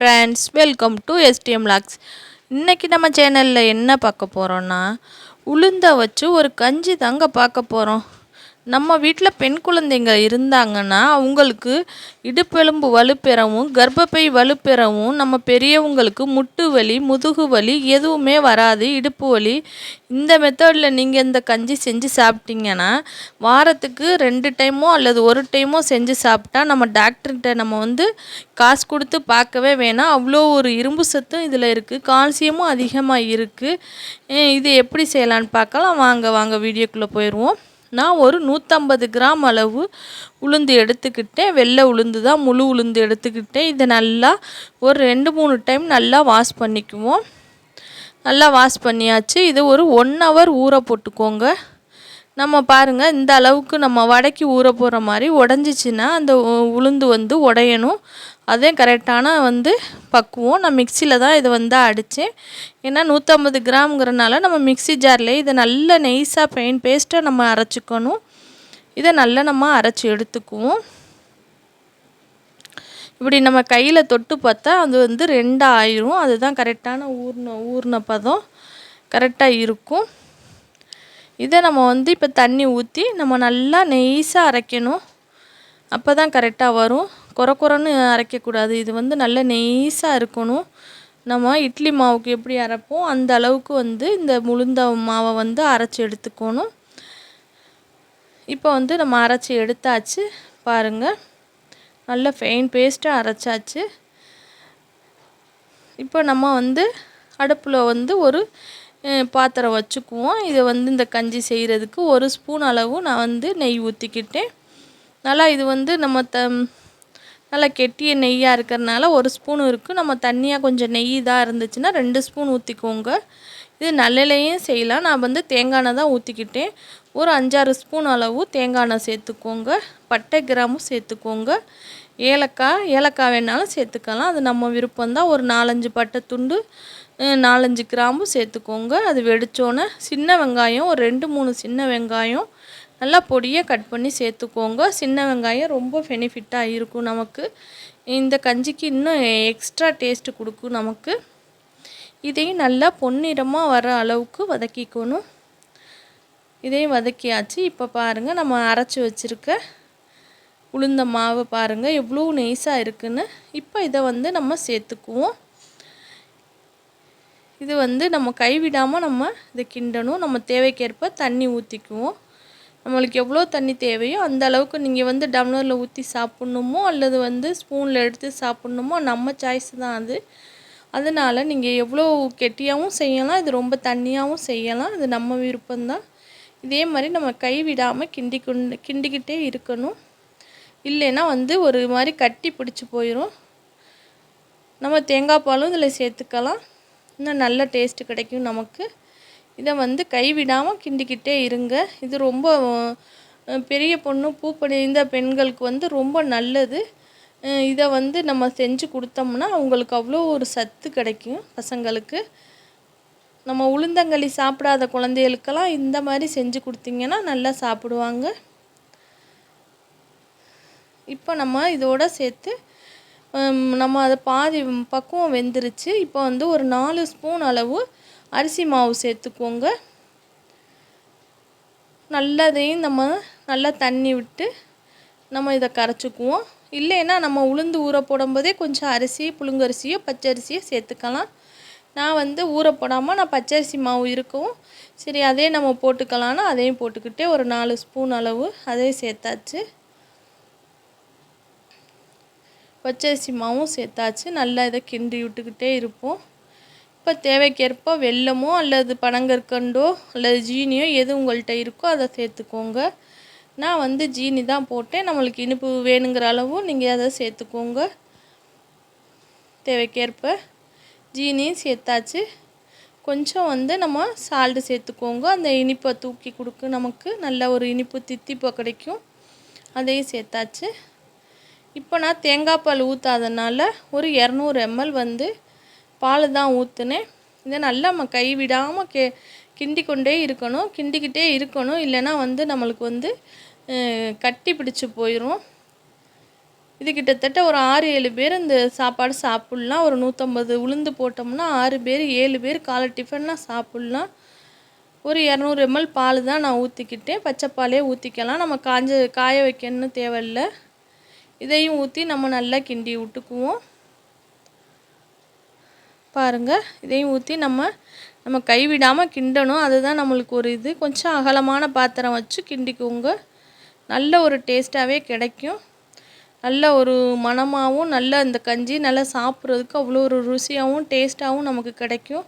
Friends welcome to STM logs இன்றைக்கி நம்ம சேனலில் என்ன பார்க்க போகிறோன்னா உளுந்த வச்சு ஒரு கஞ்சி தாங்க பார்க்க போகிறோம் நம்ம வீட்டில் பெண் குழந்தைங்க இருந்தாங்கன்னா அவங்களுக்கு இடுப்பெலும்பு வலுப்பெறவும் கர்ப்பப்பை வலுப்பெறவும் நம்ம பெரியவங்களுக்கு முட்டு வலி முதுகு வலி எதுவுமே வராது இடுப்பு வலி. இந்த மெத்தடில் நீங்கள் இந்த கஞ்சி செஞ்சு சாப்பிட்டீங்கன்னா வாரத்துக்கு ரெண்டு டைமோ அல்லது ஒரு டைமோ செஞ்சு சாப்பிட்டா நம்ம டாக்டர்கிட்ட நம்ம வந்து காசு கொடுத்து பார்க்கவே வேணாம். அவ்வளோ ஒரு இரும்பு சத்தும் இதில் இருக்குது கால்சியமும் அதிகமாக இருக்குது இது எப்படி செய்யலான்னு பார்க்கலாம். வாங்க வாங்க வீடியோக்குள்ளே போயிடுவோம் நான் ஒரு நூற்றம்பது கிராம் அளவு உளுந்து எடுத்துக்கிட்டேன். வெள்ளை உளுந்து தான் முழு உளுந்து எடுத்துக்கிட்டேன். இதை நல்லா ஒரு ரெண்டு மூணு டைம் நல்லா வாஷ் பண்ணிக்குவோம். நல்லா வாஷ் பண்ணியாச்சு. இது ஒரு ஒன் ஹவர் ஊற போட்டுக்கோங்க. நம்ம பாருங்கள் இந்த அளவுக்கு நம்ம வடக்கி ஊற போகிற மாதிரி உடஞ்சிச்சின்னா அந்த உளுந்து வந்து உடையணும். அதே கரெக்டான வந்து பக்குவம். நான் மிக்சியில் தான் இதை வந்து அடித்தேன். ஏன்னா நூற்றம்பது கிராம்ங்கிறனால நம்ம மிக்சி ஜார்லேயே இதை நல்ல நெய்ஸாக பெயின் பேஸ்ட்டாக நம்ம அரைச்சிக்கணும். இதை நல்லா நம்ம அரைச்சி எடுத்துக்குவோம். இப்படி நம்ம கையில் தொட்டு பார்த்தா அது வந்து ரெண்டாக ஆயிரும் அதுதான் கரெக்டான ஊர்ன ஊர்ன பதம். கரெக்டாக இருக்கும். இதை நம்ம வந்து இப்போ தண்ணி ஊற்றி நம்ம நல்லா நெய்ஸாக அரைக்கணும். அப்போ தான் கரெக்டாக வரும். குற குறன்னு அரைக்கக்கூடாது. இது வந்து நல்ல நெய்ஸாக இருக்கணும். நம்ம இட்லி மாவுக்கு எப்படி அரைப்போம் அந்த அளவுக்கு வந்து இந்த முழுந்த மாவை வந்து அரைச்சி எடுத்துக்கணும். இப்போ வந்து நம்ம அரைச்சி எடுத்தாச்சு பாருங்கள் நல்ல ஃபெயின் பேஸ்ட்டாக அரைச்சாச்சு. இப்போ நம்ம வந்து அடுப்பில் வந்து ஒரு பாத்திரம் வச்சுக்குவோம். இதை வந்து இந்த கஞ்சி செய்கிறதுக்கு ஒரு ஸ்பூன் அளவு நான் வந்து நெய் ஊற்றிக்கிட்டேன் நல்லா இது வந்து நம்ம த நல்லா கெட்டிய நெய்யாக இருக்கிறனால ஒரு ஸ்பூன் இருக்குது நம்ம தண்ணியாக கொஞ்சம் நெய் இதாக இருந்துச்சுன்னா ரெண்டு ஸ்பூன் ஊற்றிக்கோங்க இது நல்லெண்ணையும் செய்யலாம். நான் வந்து தேங்காய் எண்ணெய் தான் ஊற்றிக்கிட்டேன் ஒரு அஞ்சாறு ஸ்பூன் அளவு தேங்காய் எண்ணெய் சேர்த்துக்கோங்க. பட்டை கிராமும் சேர்த்துக்கோங்க. ஏலக்காய் ஏலக்காய் வேணாலும் சேர்த்துக்கலாம். அது நம்ம விருப்பம்தான் ஒரு நாலஞ்சு பட்டை துண்டு நாலஞ்சு கிராம்பு சேர்த்துக்கோங்க. அது வெடித்தோன்னே சின்ன வெங்காயம் ஒரு ரெண்டு மூணு சின்ன வெங்காயம் நல்லா பொடியாக கட் பண்ணி சேர்த்துக்கோங்க. சின்ன வெங்காயம் ரொம்ப பெனிஃபிட்டாக இருக்கும் நமக்கு. இந்த கஞ்சிக்கு இன்னும் எக்ஸ்ட்ரா டேஸ்ட்டு கொடுக்கும் நமக்கு. இதையும் நல்லா பொன்னிறமாக வர அளவுக்கு வதக்கிக்கணும். இதையும் வதக்கியாச்சு. இப்போ பாருங்கள் நம்ம அரைச்சி வச்சுருக்க உளுந்த மாவு பாருங்கள் எவ்வளோ நெய்ஸாக இருக்குன்னு. இப்போ இதை வந்து நம்ம சேர்த்துக்குவோம். இது வந்து நம்ம கைவிடாமல் நம்ம இதை கிண்டணும். நம்ம தேவைக்கேற்ப தண்ணி ஊற்றிக்குவோம் நம்மளுக்கு எவ்வளோ தண்ணி தேவையோ அந்த அளவுக்கு நீங்கள் வந்து டம்ளரில் ஊற்றி சாப்பிட்ணுமோ அல்லது வந்து ஸ்பூனில் எடுத்து சாப்பிட்ணுமோ நம்ம சாய்ஸ் தான் அது. அதனால் நீங்கள் எவ்வளோ கெட்டியாகவும் செய்யலாம் இது ரொம்ப தண்ணியாகவும் செய்யலாம் அது நம்ம விருப்பம்தான் இதே மாதிரி நம்ம கை விடாமல் கிண்டி கொண்டு கிண்டிக்கிட்டே இருக்கணும். இல்லைன்னா வந்து ஒரு மாதிரி கட்டி பிடிச்சி போயிடும் நம்ம தேங்காய் பாலும் இதில் சேர்த்துக்கலாம். இன்னும் நல்ல டேஸ்ட்டு கிடைக்கும் நமக்கு. இதை வந்து கைவிடாமல் கிண்டிக்கிட்டே இருங்க. இது ரொம்ப பெரிய பொண்ணு பூப்படைந்த பெண்களுக்கு வந்து ரொம்ப நல்லது. இதை வந்து நம்ம செஞ்சு கொடுத்தோம்னா அவங்களுக்கு அவ்வளோ ஒரு சத்து கிடைக்கும் பசங்களுக்கு. நம்ம உளுந்தங்களி சாப்பிடாத குழந்தைகளுக்கெல்லாம் இந்த மாதிரி செஞ்சு கொடுத்தீங்கன்னா நல்லா சாப்பிடுவாங்க. இப்போ நம்ம இதோட சேர்த்து நம்ம அதை பாதி பக்குவம் வெந்துருச்சு. இப்போ வந்து ஒரு நாலு ஸ்பூன் அளவு அரிசி மாவு சேர்த்துக்கோங்க. நல்லதையும் நம்ம நல்லா தண்ணி விட்டு நம்ம இதை கரைச்சிக்குவோம். இல்லைன்னா நம்ம உளுந்து ஊற போடும்போதே கொஞ்சம் அரிசி புழுங்கரிசியோ பச்சரிசியோ சேர்த்துக்கலாம். நான் வந்து ஊற போடாமல் நான் பச்சரிசி மாவு இருக்கவும் சரி அதே நம்ம போட்டுக்கலான்னா அதையும் போட்டுக்கிட்டே ஒரு நாலு ஸ்பூன் அளவு அதையும் சேர்த்தாச்சு. பச்சரிசி மாவும் சேர்த்தாச்சு. நல்லா இதை கிண்டி விட்டுக்கிட்டே இருப்போம். இப்போ தேவைக்கேற்ப வெல்லமோ அல்லது பனங்கற்கண்டோ அல்லது ஜீனியோ எது உங்கள்கிட்ட இருக்கோ அதை சேர்த்துக்கோங்க. நான் வந்து ஜீனி தான் போட்டேன். நம்மளுக்கு இனிப்பு வேணுங்கிற அளவும் நீங்கள் அதை சேர்த்துக்கோங்க. தேவைக்கேற்ப ஜீனியும் சேர்த்தாச்சு. கொஞ்சம் வந்து நம்ம சால்ட்டு சேர்த்துக்கோங்க. அந்த இனிப்பை தூக்கி கொடுக்கு நமக்கு நல்ல ஒரு இனிப்பு தித்திப்பை கிடைக்கும். அதையும் சேர்த்தாச்சு. இப்போ நான் தேங்காய் பால் ஊற்றாதனால ஒரு இரநூறு எம்எல் வந்து பால் தான் ஊற்றுனேன் இதை நல்லா நம்ம கைவிடாமல் கே கிண்டி கொண்டே இருக்கணும். கிண்டிக்கிட்டே இருக்கணும். இல்லைன்னா வந்து நம்மளுக்கு வந்து கட்டி பிடிச்சி போயிடும் இது கிட்டத்தட்ட ஒரு ஆறு ஏழு பேர் இந்த சாப்பாடு சாப்பிட்லாம். ஒரு நூற்றம்பது உளுந்து போட்டோம்னா ஆறு பேர் ஏழு பேர் காலை டிஃபன்னா சாப்பிட்லாம். ஒரு இரநூறு எம்எல் பால் தான் நான் ஊற்றிக்கிட்டேன் பச்சைப்பாலே ஊற்றிக்கலாம் நம்ம காஞ்ச காய வைக்கணும்னு தேவையில்லை. இதையும் ஊற்றி நம்ம நல்லா கிண்டி விட்டுக்குவோம். பாருங்கள் இதையும் ஊற்றி நம்ம நம்ம கைவிடாமல் கிண்டணும். அதுதான் நம்மளுக்கு ஒரு இது. கொஞ்சம் அகலமான பாத்திரம் வச்சு கிண்டிக்குவோங்க நல்ல ஒரு டேஸ்ட்டாகவே கிடைக்கும். நல்ல ஒரு மணமாகவும் நல்ல இந்த கஞ்சி நல்லா சாப்பிட்றதுக்கு அவ்வளோ ஒரு ருசியாகவும் டேஸ்ட்டாகவும் நமக்கு கிடைக்கும்.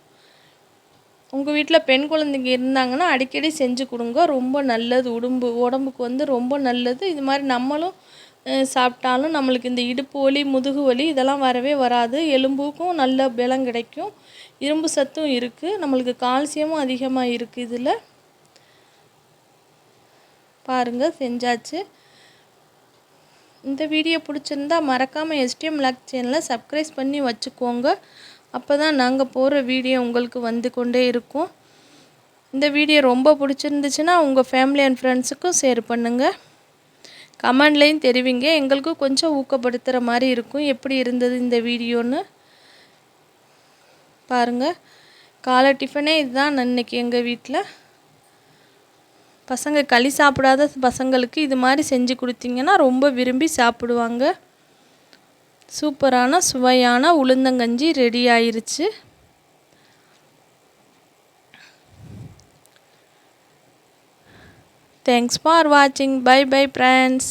உங்கள் வீட்டில் பெண் குழந்தைங்க இருந்தாங்கன்னா அடிக்கடி செஞ்சு கொடுங்க. ரொம்ப நல்லது. உடம்பு உடம்புக்கு வந்து ரொம்ப நல்லது. இது மாதிரி நம்மளும் சாப்பிட்டாலும் நம்மளுக்கு இந்த இடுப்பு வலி முதுகு வலி இதெல்லாம் வரவே வராது. எலும்புக்கும் நல்ல பலம் கிடைக்கும். இரும்பு சத்தும் இருக்குது நம்மளுக்கு கால்சியமும் அதிகமாக இருக்குது இதில். பாருங்கள் செஞ்சாச்சு. இந்த வீடியோ பிடிச்சிருந்தா மறக்காமல் எஸ்டிஎம் லாக் சேனலை சப்ஸ்கிரைப் பண்ணி வச்சுக்கோங்க. அப்போ தான் நாங்கள் போகிற வீடியோ உங்களுக்கு வந்து கொண்டே இருக்கும். இந்த வீடியோ ரொம்ப பிடிச்சிருந்துச்சுன்னா உங்கள் ஃபேமிலி அண்ட் ஃப்ரெண்ட்ஸுக்கும் ஷேர் பண்ணுங்கள் கமெண்ட்லேயும் தெரிவிங்க. எங்களுக்கும் கொஞ்சம் ஊக்கப்படுத்துகிற மாதிரி இருக்கும். எப்படி இருந்தது இந்த வீடியோன்னு பாருங்கள் காலை டிஃபனே இதுதான் இன்றைக்கி எங்கள் வீட்டில் பசங்க களி சாப்பிடாத பசங்களுக்கு இது மாதிரி செஞ்சு கொடுத்தீங்கன்னா ரொம்ப விரும்பி சாப்பிடுவாங்க. சூப்பரான சுவையான உளுந்தங்கஞ்சி ரெடி ஆயிருச்சு. தேங்க்ஸ் ஃபார் வாட்சிங் பை பை ஃப்ரெண்ட்ஸ்